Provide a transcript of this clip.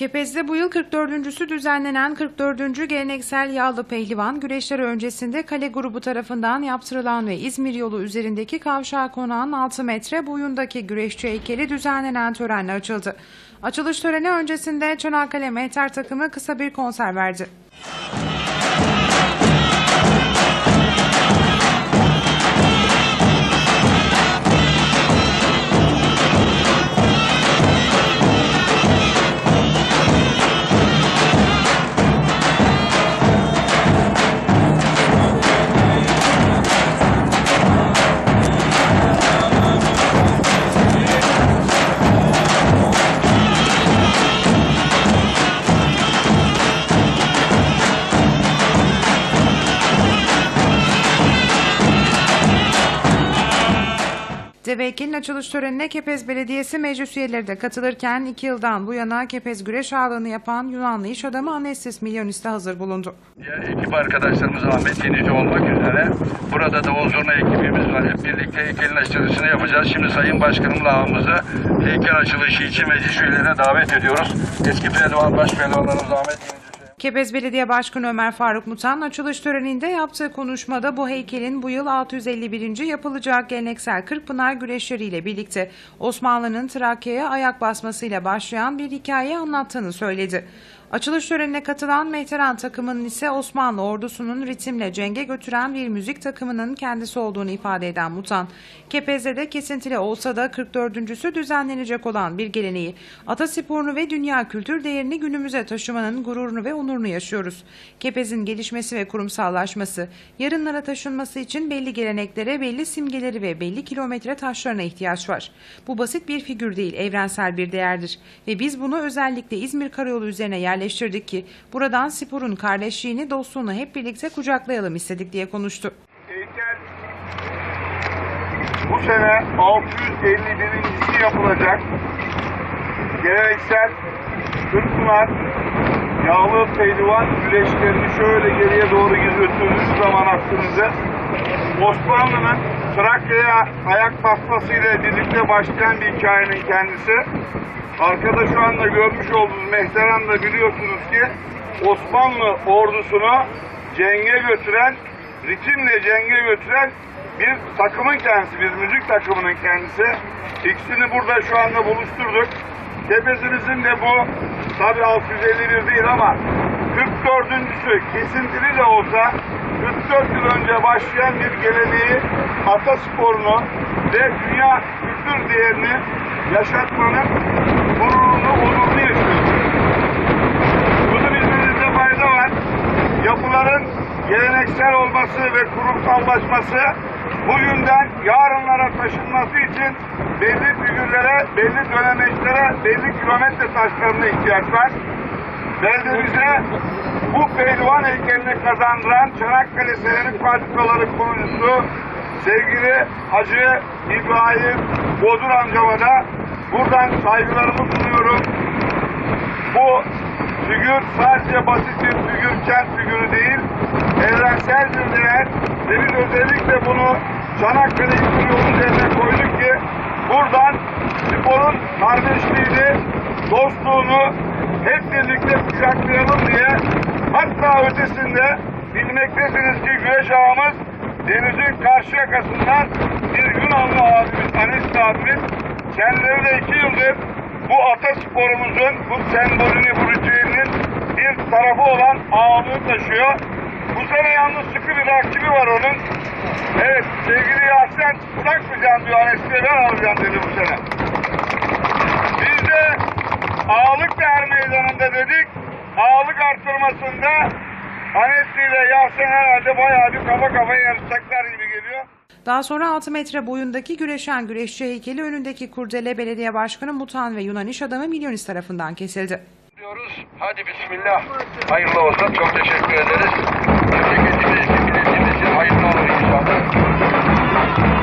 Kepez'de bu yıl 44.sü düzenlenen 44. Geleneksel Yağlı Pehlivan güreşleri öncesinde kale grubu tarafından yaptırılan ve İzmir yolu üzerindeki kavşağa konan 6 metre boyundaki güreşçi heykeli düzenlenen törenle açıldı. Açılış töreni öncesinde Çanakkale Mehter takımı kısa bir konser verdi. Deve heykelin açılış törenine Kepez Belediyesi meclis üyeleri de katılırken iki yıldan bu yana Kepez güreş ağırlığını yapan Yunanlı iş adamı Anestis Milyonis de hazır bulundu. Diğer ekip arkadaşlarımız Ahmet Yenici olmak üzere burada da Ozurna ekibimiz var. Hep birlikte heykelin açılışını yapacağız. Şimdi Sayın Başkanım ağamızı heykel açılışı için meclis üyelerine davet ediyoruz. Eski pehlivan baş pehlivanlarımız Ahmet Yenici. Kepez Belediye Başkanı Ömer Faruk Mutan açılış töreninde yaptığı konuşmada bu heykelin bu yıl 651. yapılacak geleneksel Kırkpınar güreşleriyle birlikte Osmanlı'nın Trakya'ya ayak basmasıyla başlayan bir hikaye anlattığını söyledi. Açılış törenine katılan Mehteran takımının ise Osmanlı ordusunun ritimle cenge götüren bir müzik takımının kendisi olduğunu ifade eden Mutan, Kepez'de de kesintili olsa da 44.sü düzenlenecek olan bir geleneği, atasporunu ve dünya kültür değerini günümüze taşımanın gururunu ve onurunu yaşıyoruz. Kepez'in gelişmesi ve kurumsallaşması, yarınlara taşınması için belli geleneklere, belli simgeleri ve belli kilometre taşlarına ihtiyaç var. Bu basit bir figür değil, evrensel bir değerdir. Ve biz bunu özellikle İzmir Karayolu üzerine yerleştirdik ki buradan sporun kardeşliğini, dostluğunu hep birlikte kucaklayalım istedik diye konuştu. Heykel bu sene 651. yapılacak geleneksel Kırkpınar yağlı pehlivan güreşlerini şöyle geriye doğru götürdüğünüz zaman aklınızı Osmanlı'nın Trakya'ya ayak basmasıyla birlikte başlayan bir hikayenin kendisi. Arkada şu anda görmüş olduğunuz Mehteran da biliyorsunuz ki Osmanlı ordusunu cenge götüren, ritimle cenge götüren bir takımın kendisi, bir müzik takımının kendisi. İkisini burada şu anda buluşturduk. Tepezimizin de bu tabi 651 değil ama 44.sü kesintili de olsa 44 yıl önce başlayan bir geleneği atasporunu ve dünya kültür değerini yaşatmanın gururunu, onurunu yaşıyoruz. Bunu bilmenizde fayda var. Yapıların geleneksel olması ve kurumsallaşması bugünden yarınlara taşınması için belli figürlere, belli dönemeçlere, belli kilometre taşlarına ihtiyaç var. Beldemize bu pehlivan heykelini kazandıran Çanakkale Seramik Fabrikaları kurucusu sevgili Hacı İbrahim Bodur amcama da buradan saygılarımı sunuyorum. Bu figür sadece basit bir figür, kent figürü değil, evrensel bir değer ve biz özellikle bunu Çanakkale İzmir yolu koyduk ki buradan sporun kardeşliğini, dostluğunu hep birlikte kucaklayalım diye hatta ötesinde bilmektesiniz ki güreş ağamız denizin karşı yakasından bir Yunanlı abimiz, Anes abimiz kendileri de iki yıldır bu atasporumuzun bu sembolünü, bu ritüelinin bir tarafı olan ağalığı taşıyor. Bu sene yalnız sıkı bir rakibi var onun. Evet sevgili Yasen bırakmayacağım diyor Anes'le ben alacağım dedi bu sene. Ağalık değer meydanında dedik. Ağalık artırmasında Anes'le ile Yasen herhalde bayağı bir kafa kafaya yarışacaklar gibi geliyor. Daha sonra 6 metre boyundaki güreşen güreşçi heykeli önündeki kurdele belediye başkanı Mutan ve Yunan iş adamı Milyonis tarafından kesildi. diyoruz. Hadi bismillah. Hayırlı olsun. Çok teşekkür ederiz. Memleketimiz için, milletimiz için hayırlı olur inşallah.